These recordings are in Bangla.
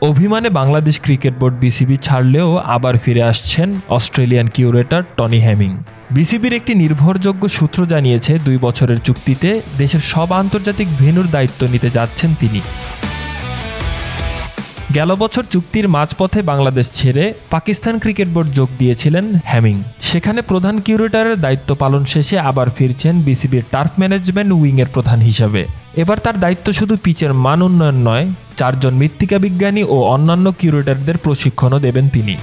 অভিমানে বাংলাদেশ ক্রিকেট বোর্ড বিসিবি ছাড়লেও আবার ফিরে আসছেন অস্ট্রেলিয়ান কিউরেটর টনি হ্যামিং। বিসিবির একটি নির্ভরযোগ্য সূত্র জানিয়েছে, দুই বছরের চুক্তিতে দেশের সব আন্তর্জাতিক ভেন্যুর দায়িত্ব নিতে যাচ্ছেন তিনি। গেল বছর চুক্তির মাঝপথে বাংলাদেশ ছেড়ে পাকিস্তান ক্রিকেট বোর্ড যোগ দিয়েছিলেন হ্যামিং। সেখানে প্রধান কিউরেটারের দায়িত্ব পালন শেষে আবার ফিরছেন বিসিবির টার্ফ ম্যানেজমেন্ট উইংয়ের প্রধান হিসাবে। এবার তার দায়িত্ব শুধু পিচের মান উন্নয়ন নয়, চারজন মৃত্তিকা বিজ্ঞানী ও অন্যান্য কিউরেটারদের প্রশিক্ষণও দেবেন তিনি।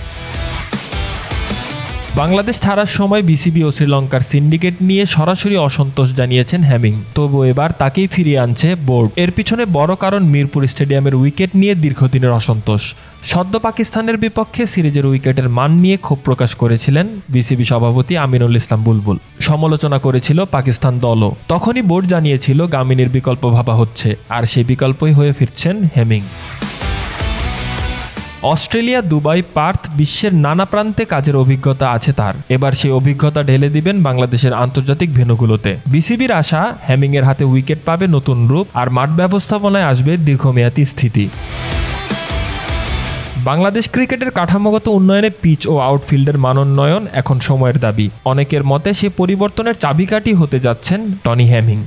বাংলাদেশ ছাড়ার সময় বিসিবি ও শ্রীলঙ্কার সিন্ডিকেট নিয়ে সরাসরি অসন্তোষ জানিয়েছেন হ্যামিং তবু এবার তাকেই ফিরিয়ে আনছে বোর্ড। এর পিছনে বড় কারণ মিরপুর স্টেডিয়ামের উইকেট নিয়ে দীর্ঘদিনের অসন্তোষ। সদ্য পাকিস্তানের বিপক্ষে সিরিজের উইকেটের মান নিয়ে ক্ষোভ প্রকাশ করেছিলেন বিসিবি সভাপতি আমিনুল ইসলাম বুলবুল। সমালোচনা করেছিল পাকিস্তান দলও। তখনই বোর্ড জানিয়েছিল গামিনীর বিকল্প ভাবা হচ্ছে। আর সেই বিকল্পই হয়ে ফিরছেন হেমিং। অস্ট্রেলিয়া, দুবাই, পার্থ বিশ্বের নানা প্রান্তে কাজের অভিজ্ঞতা আছে তার। এবার সেই অভিজ্ঞতা ঢেলে দিবেন বাংলাদেশের আন্তর্জাতিক ভেন্যুগুলোতে বিসিবির আশা হ্যামিংয়ের হাতে উইকেট পাবে নতুন রূপ আর মাঠ ব্যবস্থাপনায় আসবে দীর্ঘমেয়াদী স্থিতি। বাংলাদেশ ক্রিকেটের কাঠামোগত উন্নয়নে পিচ ও আউটফিল্ডের মানোন্নয়ন এখন সময়ের দাবি। অনেকের মতে সে পরিবর্তনের চাবিকাঠি হতে যাচ্ছেন টনি হ্যামিং